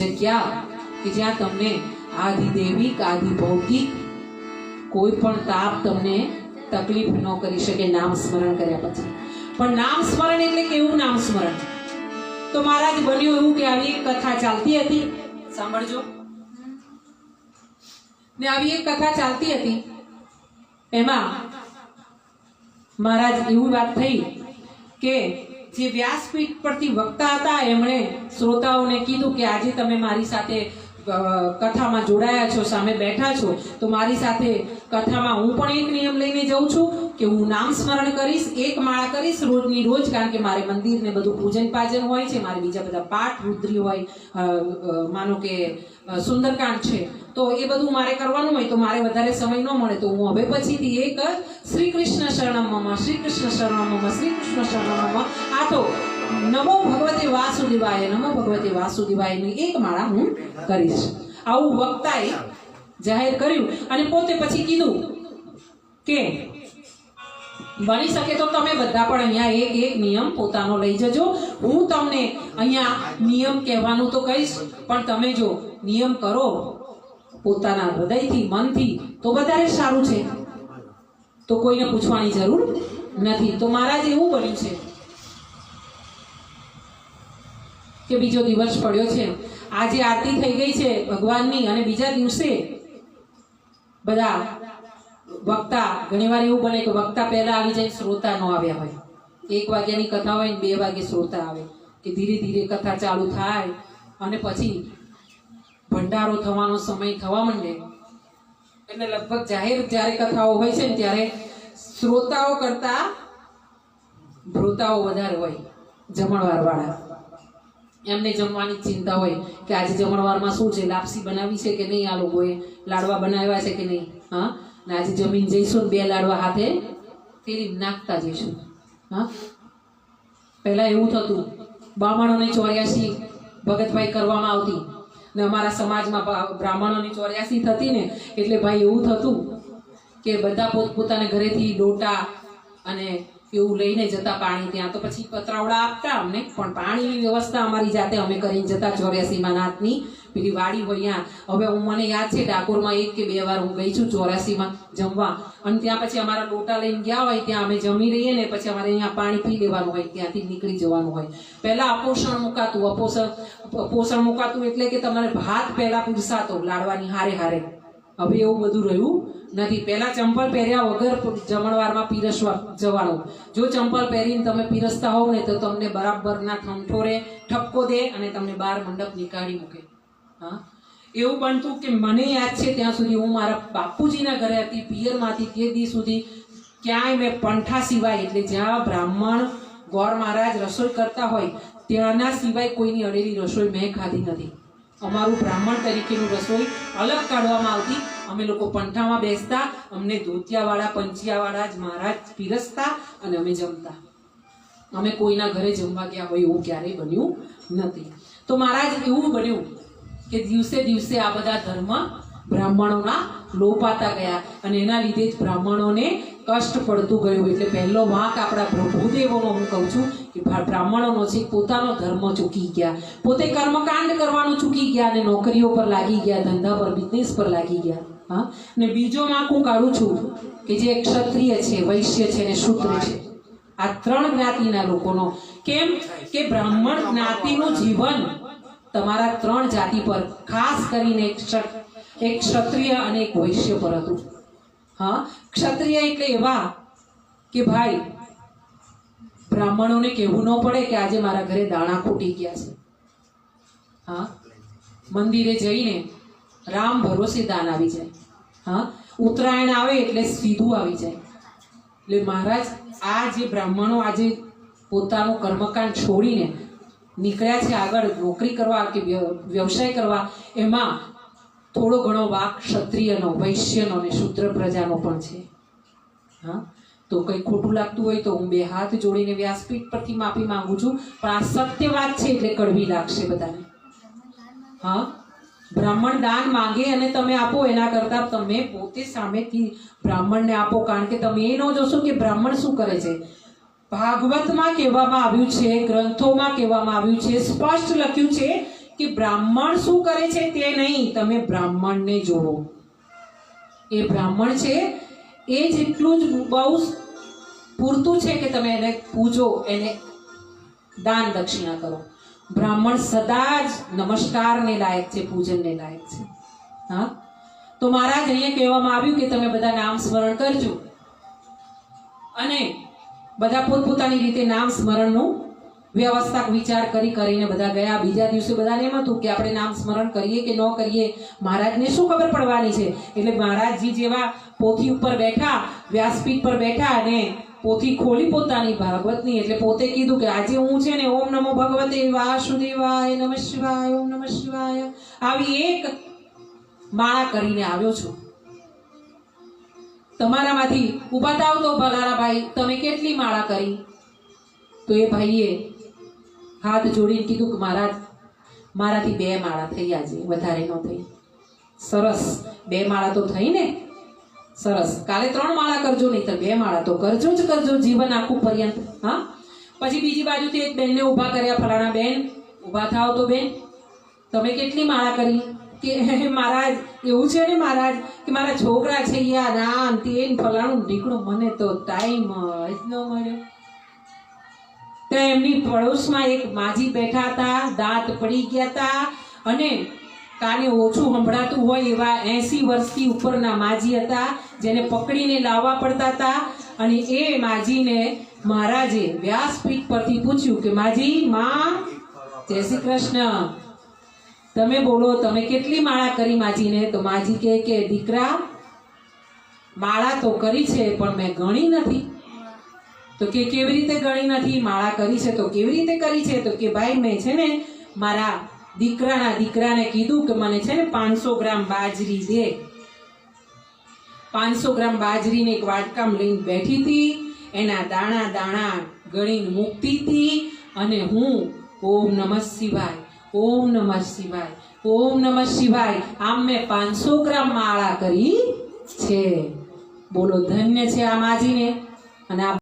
જગ્યા કે જ્યાં તમને આદિ આદિ ભૌતિક કોઈ પણ તાપ તમને તકલીફ ન કરી શકે નામ સ્મરણ કર્યા પછી. પણ નામ સ્મરણ એટલે કેવું નામ સ્મરણ? તો મહારાજ, બન્યું એવું કે આવી એક કથા ચાલતી હતી? સાંભળજો. ને આવી એક કથા ચાલતી હતી. એમાં મહારાજ, એવી વાત થઈ કે જે વ્યાસપીઠ પરથી વક્તા હતા, એમણે શ્રોતાઓને કીધું કે આજે તમે મારી સાથે કથામાં જોડાયા છો, સામે બેઠા છો, તો મારી સાથે કથામાં હું પણ એક નિયમ લઈને જઉં છું કે હું નામ સ્મરણ કરીશ, એક માળા કરીશ રોજની રોજ, કારણ કે મારે મંદિર ને બધું પૂજન પાજન હોય છે, મારે બીજા બધા પાઠ, રુદ્રી હોય માનો કે સુંદરકાંડ છે, તો એ બધું મારે કરવાનું હોય, તો મારે વધારે સમય ન મળે, તો હું હવે પછીથી એક શ્રી કૃષ્ણ શરણમમાં શ્રી કૃષ્ણ શરણમમાં શ્રી કૃષ્ણ શરણમ આ તો નમો ભગવતે વાસુદેવાય, નમો ભગવતે વાસુદેવાયની એક માળા હું કરીશ. આવું વક્તાએ જાહેર કર્યું અને પોતે પછી કીધું કે બની શકે તો તમે બધા પણ અહીંયા એક એક નિયમ પોતાનો લઈ જજો. હું તમને અહીંયા નિયમ કહેવાનું તો કહીશ, પણ તમે જો નિયમ કરો પોતાના હૃદયથી, મનથી, તો વધારે સારું છે. તો કોઈને પૂછવાની જરૂર નથી. તો મહારાજ એવું બન્યું છે કે બીજો દિવસ પડ્યો છે. આજે આરતી થઈ ગઈ છે ભગવાનની અને બીજા દિવસે બધા વક્તા ઘણીવાર એવું બને કે વક્તા પહેલા આવી જાય, શ્રોતા ન આવ્યા હોય. એક વાગ્યાની કથા હોય ને બે વાગે શ્રોતા આવે કે ધીરે ધીરે કથા ચાલુ થાય અને પછી ભંડારો થવાનો સમય થવા માંડે. એટલે લગભગ જાહેર જ્યારે કથાઓ હોય છે ને ત્યારે શ્રોતાઓ કરતા ભ્રોતાઓ વધારે હોય, જમણવાર વાળા. એમને જમવાની ચિંતા હોય કે આજે જમણવારમાં શું છે, લાપસી બનાવી છે કે નહીં આ લોકોએ? લાડવા બનાવ્યા છે કે નહીં? હા? ને આજે જમીન જઈશું ને બે લાડવા હાથે તેરી નાખતા જઈશું. હા? પહેલાં એવું થતું, બ્રાહ્મણોની ચોર્યાસી ભગતભાઈ કરવામાં આવતી ને અમારા સમાજમાં બ્રાહ્મણોની ચોર્યાસી થતી ને એટલે ભાઈ એવું થતું કે બધા પોતપોતાના ઘરેથી ડોટા અને એવું લઈને જતા પાણી ત્યાં. તો પછી પતરાવડા આપતા અમને, પણ પાણીની વ્યવસ્થા અમારી જાતે અમે કરીને જતા ચોર્યાસીમાં નાથની પેલી વાડી હોય ત્યાં. હવે હું, મને યાદ છે, ડાકોરમાં એક કે બે વાર હું ગઈ છું ચોર્યાસીમાં જમવા. અને ત્યાં પછી અમારા લોટા લઈને ગયા હોય, ત્યાં અમે જમી રહીએ ને પછી અમારે અહીંયા પાણી પી લેવાનું હોય, ત્યાંથી નીકળી જવાનું હોય. પહેલા અપોષણ મુકાતું. અપોષણ પોષણ મુકાતું એટલે કે તમારે ભાત પહેલા પીરસાતો લાડવાની હારે હારે. હવે એવું બધું રહ્યું નથી. પહેલાં ચંપલ પહેર્યા વગર જમણવારમાં પીરસવા જવાનું જો ચંપલ પહેરીને તમે પીરસતા હોવ ને તો તમને બરાબરના થમઠોરે ઠપકો દે અને તમને બહાર મંડપ નીકાળી મૂકે. હા? એવું બનતું કે મને યાદ છે ત્યાં સુધી હું મારા બાપુજીના ઘરે હતી, પિયરમાંથી તે દી સુધી ક્યાંય મેં પંઠા સિવાય, એટલે જ્યાં બ્રાહ્મણ ગોર મહારાજ રસોઈ કરતા હોય, ત્યાંના સિવાય કોઈની અડેલી રસોઈ મેં ખાધી નથી. અમારું બ્રાહ્મણ તરીકેનું રસોઈ અલગ કાઢવામાં આવતી. અમે લોકો પંઠામાં બેસતા, અમને ધોતિયાવાળા પંચિયાવાળા જ મહારાજ પીરસતા અને અમે જમતા. અમે કોઈના ઘરે જમવા ગયા હોય એવું ક્યારેય બન્યું નથી. તો મહારાજ, એવું બન્યું કે દિવસે દિવસે આ બધા ધર્મ બ્રાહ્મણોના લોપાતા ગયા અને એના લીધે જ બ્રાહ્મણોને કષ્ટ પડતું ગયું. એટલે પહેલો વાંક આપણા પ્રભુદેવોનો હું કહું છું કે બ્રાહ્મણોનો છે, પોતાનો ધર્મ ચૂકી ગયા. પોતે કર્મકાંડ કરવાનું ચૂકી ગયા અને નોકરીઓ પર લાગી ગયા, ધંધા પર બિઝનેસ પર લાગી ગયા. હા? ને બીજો વાંક હું કાઢું છું કે જે ક્ષત્રિય છે, વૈશ્ય છે અને શૂદ્ર છે. આ ત્રણ જ્ઞાતિના લોકોનો. કેમ? કે બ્રાહ્મણ જ્ઞાતિનું જીવન તમારા ત્રણ જાતિ પર, ખાસ કરીને એક ક્ષત્રિય અને એક વૈશ્ય પર હતું. હા? ક્ષત્રિય એટલે એવા કે ભાઈ, બ્રાહ્મણોને કહેવું ન પડે કે આજે મારા ઘરે દાણા ખૂટી ગયા છે. હા? મંદિરે જઈને રામ ભરોસે દાન આવી જાય. હા? ઉત્તરાયણ આવે એટલે સીધું આવી જાય. એટલે મહારાજ, આ જે બ્રાહ્મણો આજે પોતાનું કર્મકાંડ છોડીને નીકળ્યા છે આગળ, નોકરી કરવા કે વ્યવસાય કરવા, એમાં થોડો ઘણો વાક ક્ષત્રિયનો વૈશ્યનો અને શુદ્ર પ્રજાનો પણ છે. હા? તો કંઈ ખોટું લાગતું હોય તો હું બે હાથ જોડીને વ્યાસપીઠ પરથી માફી માંગુ છું, પણ આ સત્ય વાત છે એટલે કડવી લાગશે બધાને. હા? બ્રાહ્મણ દાન માંગે અને તમે આપો, એના કરતાં તમે પોતે સામેથી બ્રાહ્મણને આપો, કારણ કે તમે એ ન જોશો કે બ્રાહ્મણ શું કરે છે. ભાગવતમાં કહેવામાં આવ્યું છે, ગ્રંથોમાં કહેવામાં આવ્યું છે, સ્પષ્ટ લખ્યું છે કે બ્રાહ્મણ શું કરે છે તે નહીં, તમે બ્રાહ્મણને જોડો એ બ્રાહ્મણ છે, એ જેટલું જ બહુ પૂરતું છે કે તમે એને પૂજો, એને દાન દક્ષિણા કરો. બ્રાહ્મણ સદા જ નમસ્કારને લાયક છે, પૂજનને લાયક છે. હા? તો મહારાજ, અહીંયા કહેવામાં આવ્યું કે તમે બધા નામ સ્મરણ કરજો. અને બધા પોતપોતાની રીતે નામ સ્મરણનું વ્યવસ્થા વિચાર કરી કરીને બધા ગયા. બીજા દિવસે બધાને એમ હતું કે આપણે નામ સ્મરણ કરીએ કે ન કરીએ, મહારાજને શું ખબર પડવાની છે? એટલે મહારાજજી જેવા પોથી ઉપર બેઠા, વ્યાસપીઠ પર બેઠા અને પોથી ખોલી પોતાની ભાગવતની, એટલે પોતે કીધું કે આજે હું છે ને ઓમ નમો ભગવતે વાસુદેવાય નમ શિવાય, ઓમ નમ શિવાય આવી એક માળા કરીને આવ્યો છું. તમારામાંથી ઊભા થાવ તો ભલારા ભાઈ તમે કેટલી માળા કરી? તો એ ભાઈએ હાથ જોડીને કીધું કે મહારાજ મારાથી બે માળા થઈ આજે વધારે ન થઈ. સરસ. બે માળા તો થઈ ને? સરસ. કાલે ત્રણ માળા કરજો નહીં તો બે માળા તો કરજો જ કરજો, જીવન આખું પર્યંત. હા? પછી બીજી બાજુથી એક બેનને ઊભા કર્યા, ફલાણા બેન, ઊભા થાવ તો બેન. તમે કેટલી માળા કરી? કે મહારાજ, એવું છે ને, મહારાજ, કે મારા છોકરા છે યાર, આમ તેન ફલાણું નીકળું, મને તો ટાઈમ જ ન મળ્યો. તો એમની પડોશમાં એક માજી બેઠા હતા, દાંત પડી ગયા હતા અને કાને ઓછું સંભળાતું હોય એવા એસી વર્ષથી ઉપરના માજી હતા, જેને પકડીને લાવવા પડતા હતા અને એ માજીને મહારાજે વ્યાસપીઠ પરથી પૂછ્યું કે, માજી, માં, જય શ્રી કૃષ્ણ. તમે બોલો, તમે કેટલી માળા કરી માજીને? તો માજી કહે કે, દીકરા, માળા તો કરી છે, પણ મેં ગણી નથી. તો કે કેવી રીતે ગણી નથી માળા કરી છે, તો કેવી રીતે કરી છે, તો કે ભાઈ મેં છે ને મારા દીકરાના દીકરાને કીધું કે મને છે ને પાંચસો ગ્રામ બાજરી દે. પાંચસો ગ્રામ બાજરીને એક વાટકામ લઈને બેઠી હતી, એના દાણા દાણા ગણીને મૂકતી હતી અને હું ઓમ નમઃ શિવાય, ઓમ નમઃ શિવાય, ઓમ નમઃ શિવાય, આમ મેં પાંચસો ગ્રામ માળા કરી છે. બોલો, ધન્ય છે આ માજીને. અને આ